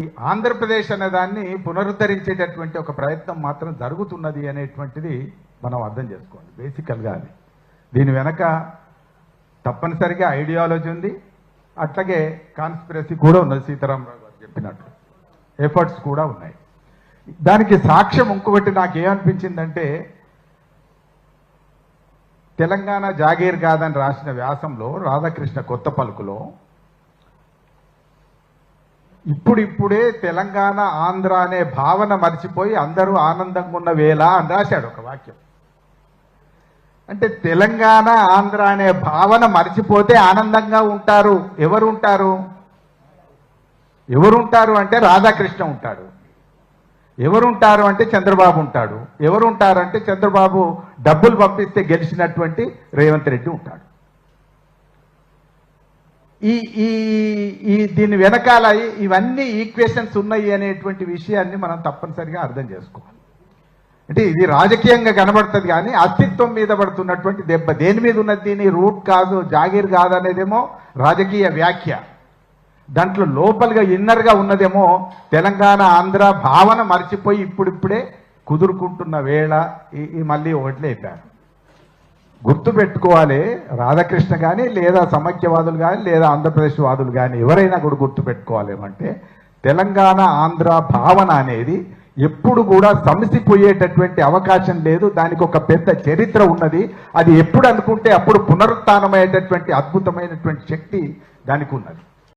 ఈ ఆంధ్రప్రదేశ్ అనే దాన్ని పునరుద్ధరించేటటువంటి ఒక ప్రయత్నం మాత్రం జరుగుతున్నది అనేటువంటిది మనం అర్థం చేసుకోవాలి బేసికల్గా అది. దీని వెనక తప్పనిసరిగా ఐడియాలజీ ఉంది అట్లాగే కాన్స్పిరసీ కూడా ఉన్నది సీతారామరావు గారు చెప్పినట్టు. ఎఫర్ట్స్ కూడా ఉన్నాయి. దానికి సాక్ష్యం ఇంకొకటి నాకు ఏమనిపించిందంటే తెలంగాణ జాగీర్ కాదని రాసిన వ్యాసంలో రాధాకృష్ణ కొత్త పలుకులో ఇప్పుడిప్పుడే తెలంగాణ ఆంధ్ర అనే భావన మర్చిపోయి అందరూ ఆనందంగా ఉన్న వేళ అని రాశాడు ఒక వాక్యం. అంటే తెలంగాణ ఆంధ్ర అనే భావన మర్చిపోతే ఆనందంగా ఉంటారు. ఎవరు ఉంటారు ఎవరుంటారు అంటే రాధాకృష్ణ ఉంటాడు. ఎవరుంటారు అంటే చంద్రబాబు ఉంటాడు. ఎవరుంటారు అంటే చంద్రబాబు డబ్బులు పంపిస్తే గెలిచినటువంటి రేవంత్ రెడ్డి ఉంటాడు. ఈ ఈ ఈ దీని వెనకాల ఇవన్నీ ఈక్వేషన్స్ ఉన్నాయి అనేటువంటి విషయాన్ని మనం తప్పనిసరిగా అర్థం చేసుకోవాలి. అంటే ఇది రాజకీయంగా కనబడుతుంది కానీ అస్తిత్వం మీద పడుతున్నటువంటి దెబ్బ. దేని మీద ఉన్నది దీని? రూట్ కాదు జాగీర్ కాదు అనేదేమో రాజకీయ వ్యాఖ్య. దాంట్లో లోపలిగా ఇన్నర్గా ఉన్నదేమో తెలంగాణ ఆంధ్ర భావన మర్చిపోయి ఇప్పుడిప్పుడే కుదురుకుంటున్న వేళ. ఈ మళ్ళీ ఓట్లేపారు అయిపోయారు పెట్టుకోవాలి రాధాకృష్ణ కానీ లేదా సమైక్యవాదులు కానీ లేదా ఆంధ్రప్రదేశ్ వాదులు కానీ ఎవరైనా కూడా గుర్తు పెట్టుకోవాలి ఏమంటే తెలంగాణ ఆంధ్ర భావన అనేది ఎప్పుడు కూడా సమసిపోయేటటువంటి అవకాశం లేదు. దానికి ఒక పెద్ద చరిత్ర ఉన్నది. అది ఎప్పుడు అనుకుంటే అప్పుడు పునరుత్నమయ్యేటటువంటి అద్భుతమైనటువంటి శక్తి దానికి ఉన్నది.